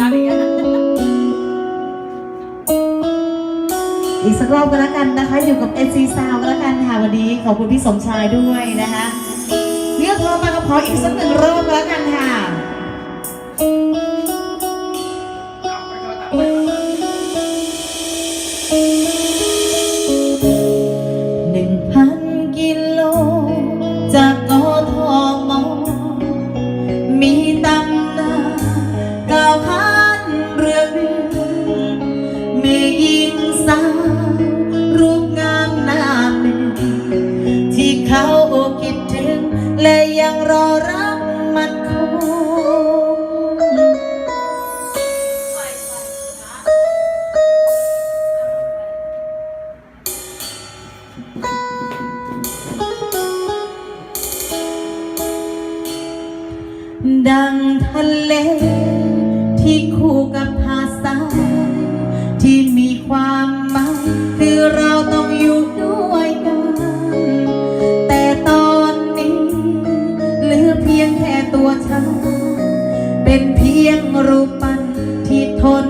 งานอย่างเงี้ยอีกสักรอบก็แล้วกันนะคะ อยู่กับ NC Sound ก็แล้วกันค่ะวันนี้ขอบคุณพี่สมชายด้วยนะคะเลือกทองมาก็พออีกสักหนึ่งรอบก็แล้วกันค่ะ ยังรอรักมันคงดังทะเล ที่คู่กับหาดทรายที่มีความหมายคือเราต้องอยู่ เป็นเพียงรูปปั้นที่ทน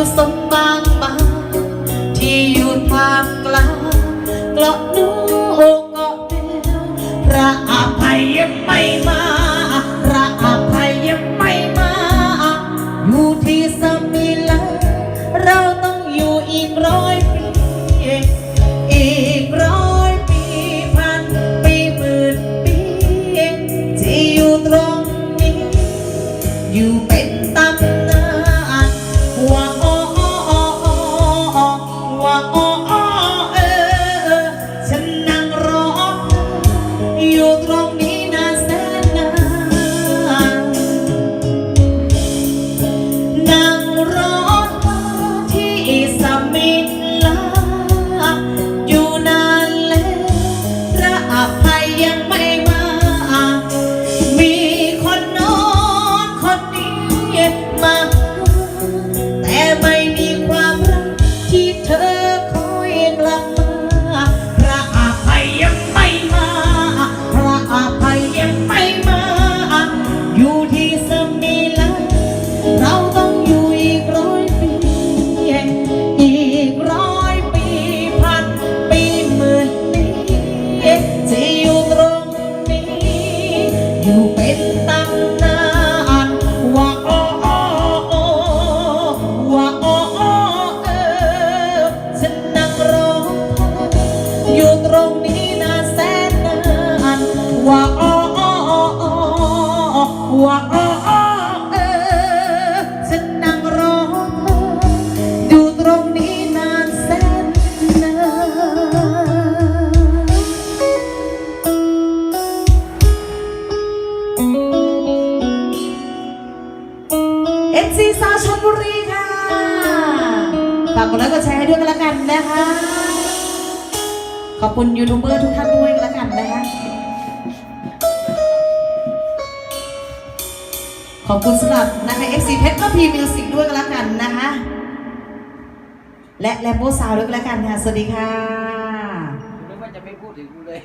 แเอ็นซีสาวชนบุรีค่ะฝากกดไลค์กดแชร์ให้ด้วยกันละกันนะคะ ขอบคุณยูทูบเบอร์ทุกท่านด้วยกันละกันนะคะ ขอบคุณสำหรับนะคะ FC เพชรก็พีมิวสิกด้วยกันละกันนะคะ และแลมโบซาวด้วยกันละกันค่ะ สวัสดีค่ะนึกว่าจะไม่พูดถึงกูเลย